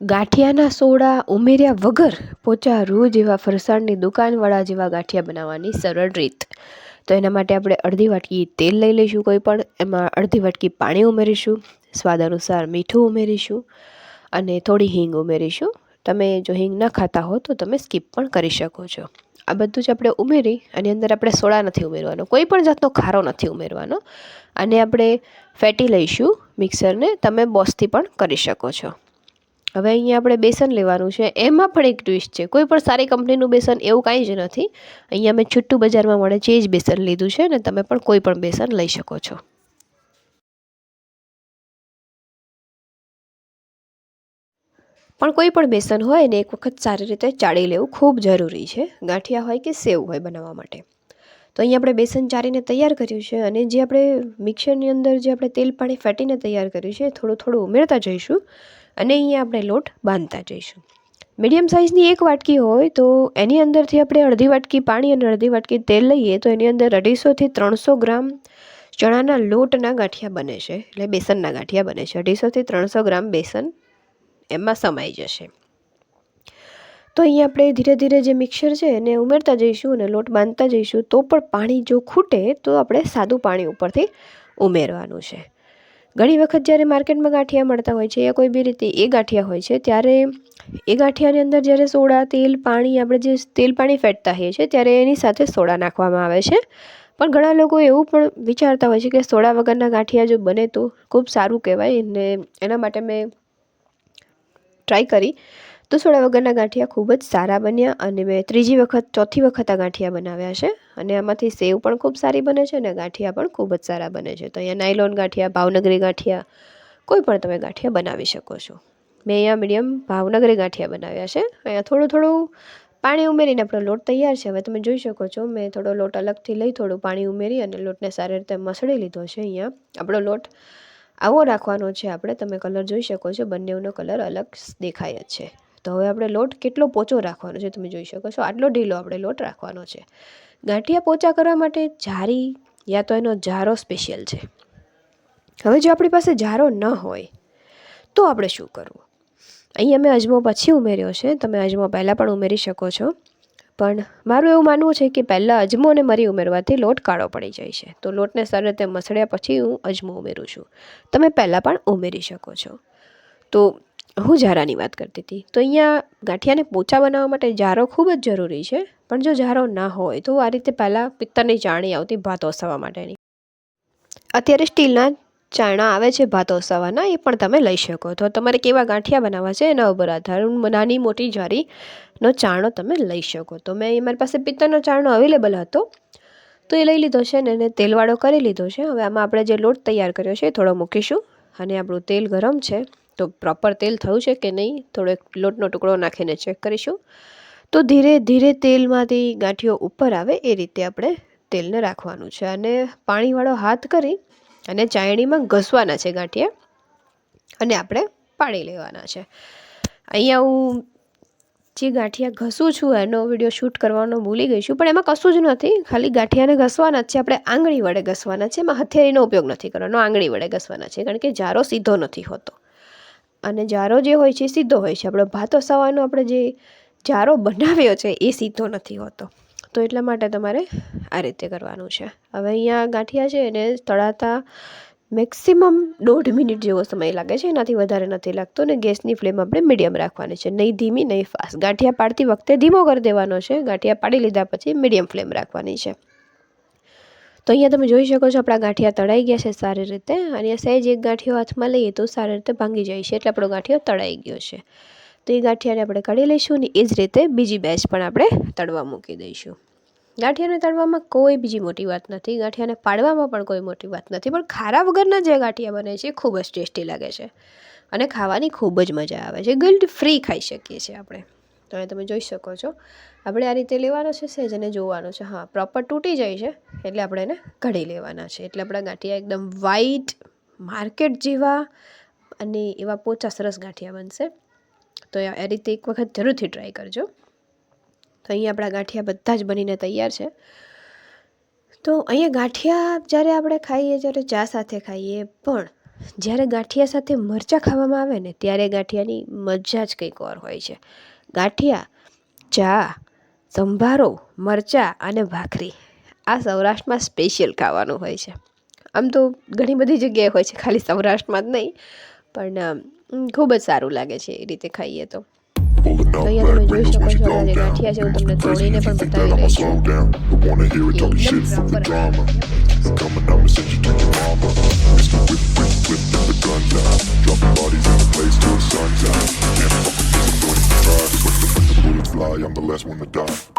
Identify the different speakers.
Speaker 1: ગાંઠિયાના soda ઉમેર્યા વગર પોચા રૂ જેવા ફરસાણની દુકાનવાળા જેવા ગાંઠિયા બનાવવાની સરળ રીત. તો એના માટે આપણે અડધી વાટકી તેલ લઈ લઈશું કોઈ પણ, એમાં અડધી વાટકી પાણી ઉમેરીશું સ્વાદ અનુસાર મીઠું ઉમેરીશું અને થોડી હિંગ ઉમેરીશું. તમે જો હિંગ ન ખાતા હો તો તમે સ્કીપ પણ કરી શકો છો. આ બધું જ આપણે ઉમેરી અને અંદર આપણે સોડા નથી ઉમેરવાનો, કોઈ પણ જાતનો ખારો નથી ઉમેરવાનો. અને આપણે ફેટી લઈશું મિક્સરને, તમે બોસથી પણ કરી શકો છો. હવે અહીંયા આપણે બેસન લેવાનું છે. એમાં પણ એક ટ્વિસ્ટ છે. કોઈ પણ સારી કંપનીનું બેસન એવું કાંઈ જ નથી. અહીંયા મેં છુટ્ટું બજારમાં મળે છે, એ જ બેસન લીધું છે ને તમે પણ કોઈ પણ બેસન લઈ શકો છો. પણ કોઈ પણ બેસન હોય ને એક વખત સારી રીતે ચાળી લેવું ખૂબ જરૂરી છે. ગાંઠિયા હોય કે સેવ હોય બનાવવા માટે. તો અહીંયા આપણે બેસન ચારીને તૈયાર કર્યું છે અને જે આપણે મિક્સરની અંદર જે આપણે તેલ પાણી ફેટીને તૈયાર કર્યું છે થોડું થોડું ઉમેરતા જઈશું. અને અહીંયા આપણે લોટ બાંધતા જઈશું. મીડિયમ સાઇઝની એક વાટકી હોય તો એની અંદરથી આપણે અડધી વાટકી પાણી અને અડધી વાટકી તેલ લઈએ તો એની અંદર અઢીસોથી ત્રણસો ગ્રામ ચણાના લોટના ગાંઠિયા બને છે. એટલે બેસનના ગાંઠિયા બને છે. અઢીસોથી ત્રણસો ગ્રામ બેસન એમાં સમાઈ જશે. તો અહીંયા આપણે ધીરે ધીરે જે મિક્સર છે એને ઉમેરતા જઈશું અને લોટ બાંધતા જઈશું તો પણ પાણી જો ખૂટે તો આપણે સાદું પાણી ઉપરથી ઉમેરવાનું છે. ઘણી વખત જ્યારે માર્કેટમાં ગાંઠિયા મળતા હોય છે યા કોઈ બી રીતે એ ગાંઠિયા હોય છે, ત્યારે એ ગાંઠિયાની અંદર જ્યારે સોડા, તેલ, પાણી, આપણે જે તેલ, પાણી ફેટતા હોઈએ છીએ, ત્યારે એની સાથે સોડા નાખવામાં આવે છે. પણ ઘણા લોકો એવું પણ વિચારતા હોય છે કે સોડા વગરના ગાંઠિયા જો બને તો ખૂબ સારું કહેવાય અને એના માટે મેં ટ્રાય કરી. તો સોડા વગરના ગાંઠિયા ખૂબ જ સારા બન્યા અને મેં ત્રીજી વખત, ચોથી વખત આ ગાંઠિયા બનાવ્યા છે. અને આમાંથી સેવ પણ ખૂબ સારી બને છે અને ગાંઠિયા પણ ખૂબ જ સારા બને છે. તો અહીંયા નાયલોન ગાંઠિયા, ભાવનગરી ગાંઠિયા, કોઈ પણ તમે ગાંઠિયા બનાવી શકો છો. મેં અહીંયા મીડિયમ ભાવનગરી ગાંઠિયા બનાવ્યા છે. અહીંયા થોડું થોડું પાણી ઉમેરીને આપણો લોટ તૈયાર છે. હવે તમે જોઈ શકો છો, મેં થોડો લોટ અલગથી લઈ થોડું પાણી ઉમેરી અને લોટને સારી રીતે મસળી લીધો છે અહીંયા. આપણો લોટ આવો રાખવાનો છે આપણે. તમે કલર જોઈ શકો છો, બંનેનો કલર અલગ દેખાય જ છે. તો હવે આપણે લોટ કેટલો પોચો રાખવાનો છે તમે જોઈ શકો છો. આટલો ઢીલો આપણે લોટ રાખવાનો છે. ગાંઠિયા પોચા કરવા માટે જારી યા તો એનો જારો સ્પેશિયલ છે. હવે જો આપણી પાસે જારો ન હોય, તો આપણે શું કરવું? અહીંયા મેં અજમો પછી ઉમેર્યો છે. તમે અજમો પહેલાં પણ ઉમેરી શકો છો. પણ મારું એવું માનવું છે કે પહેલાં અજમો અને મરી ઉમેરવાથી લોટ કાળો પડી જાય છે. તો લોટને સારી રીતે મસળ્યા પછી હું અજમો ઉમેરું છું. તમે પહેલાં પણ ઉમેરી શકો છો. તો હું ઝારાની વાત કરતી હતી. તો અહીંયા ગાંઠિયાને પોચા બનાવવા માટે ઝારો ખૂબ જ જરૂરી છે. પણ જો ઝારો ના હોય તો આ રીતે પહેલાં પિત્તરની ચાણી આવતી ભાત ઓસાવવા માટેની. અત્યારે સ્ટીલના ચાણા આવે છે ભાત ઓસાવાના એ પણ તમે લઈ શકો. તો તમારે કેવા ગાંઠિયા બનાવવા છે એના ઉપર આધાર. નાની મોટી જારીનો ચાણો તમે લઈ શકો. તો મેં મારી પાસે પિત્તળનો ચાણો અવેલેબલ હતો. તો એ લઈ લીધો છે ને એને તેલવાળો કરી લીધો છે. હવે આમાં આપણે જે લોટ તૈયાર કર્યો છે એ થોડો મૂકીશું. અને આપણું તેલ ગરમ છે. તો પ્રોપર તેલ થયું છે કે નહીં, થોડોક લોટનો ટુકડો નાખીને ચેક કરીશું. તો ધીરે ધીરે તેલમાંથી ગાંઠિયો ઉપર આવે એ રીતે આપણે તેલને રાખવાનું છે. અને પાણીવાળો હાથ કરી અને ચાયણીમાં ઘસવાના છે ગાંઠિયા અને આપણે પાડી લેવાના છે. અહીંયા હું જે ગાંઠિયા ઘસું છું, એનો વીડિયો શૂટ કરવાનો ભૂલી ગઈ છું, પણ એમાં કશું જ નથી. ખાલી ગાંઠિયાને ઘસવાના જ છે. આપણે આંગળી વડે ઘસવાના છે. એમાં હથિયારીનો ઉપયોગ નથી કરવાનો, આંગળી વડે ઘસવાના છે. કારણ કે જારો સીધો નથી હોતો. અને જારો જે હોય છે સીધો હોય છે. આપણો ભાત સવાનો આપણે જે જારો બનાવ્યો છે એ સીધો નથી હોતો. તો એટલા માટે તમારે આ રીતે કરવાનું છે. હવે અહીંયા ગાંઠિયા છે એને તળાતા મેક્સિમમ દોઢ મિનિટ જેવો સમય લાગે છે. એનાથી વધારે નથી લાગતો ને ગેસની ફ્લેમ આપણે મીડિયમ રાખવાની છે. નહીં ધીમી, નહીં ફાસ્ટ. ગાંઠિયા પાડતી વખતે ધીમો કરી દેવાનો છે. ગાંઠિયા પાડી લીધા પછી મીડિયમ ફ્લેમ રાખવાની છે. તો અહીંયા તમે જોઈ શકો છો આપણા ગાંઠિયા તળાઈ ગયા છે સારી રીતે. અને સહેજ એક ગાંઠિયો હાથમાં લઈએ તો સારી રીતે ભાંગી જાય છે એટલે આપણો ગાંઠિયો તળાઈ ગયો છે. તો એ ગાંઠિયાને આપણે કાઢી લઈશું અને એ જ રીતે બીજી બેચ પણ આપણે તળવા મૂકી દઈશું. ગાંઠિયાને તળવામાં કોઈ બીજી મોટી વાત નથી. ગાંઠિયાને પાડવામાં પણ કોઈ મોટી વાત નથી. પણ ખારા વગરના જે ગાંઠિયા બને છે ખૂબ જ ટેસ્ટી લાગે છે. અને ખાવાની ખૂબ જ મજા આવે છે. ગિલ્ટ ફ્રી ખાઈ શકીએ છીએ આપણે. એ તમે જોઈ શકો છો. આપણે આ રીતે લેવાનો છે, સહેજ અને જોવાનો છે. હા પ્રોપર તૂટી જાય છે, એટલે આપણે એને કઢી લેવાના છે. એટલે આપણા ગાંઠિયા એકદમ વાઈટ માર્કેટ જેવા અને એવા પોચા સરસ ગાંઠિયા બનશે. તો આ રીતે એક વખત જરૂરથી ટ્રાય કરજો. તો અહીંયા આપણા ગાંઠિયા બધા જ બનીને તૈયાર છે. તો અહીંયા ગાંઠિયા જ્યારે આપણે ખાઈએ, જ્યારે ચા સાથે ખાઈએ, પણ જ્યારે ગાંઠિયા સાથે મરચાં ખાવામાં આવે ને, ત્યારે ગાંઠિયાની મજા જ કંઈક ઓર હોય છે. ગાંઠિયા ચા સંભારો મરચાં અને ભાખરી. આ સૌરાષ્ટ્રમાં સ્પેશિયલ ખાવાનું હોય છે. આમ તો ઘણી બધી જગ્યાએ હોય છે ખાલી સૌરાષ્ટ્રમાં જ નહીં પણ ખૂબ જ સારું લાગે છે એ રીતે ખાઈએ તો. અહીંયા તમે જોઈ શકો છો જે. ગાંઠિયા છે હું તમને તોડીને પણ બતાવી રહી છું
Speaker 2: the last one to die.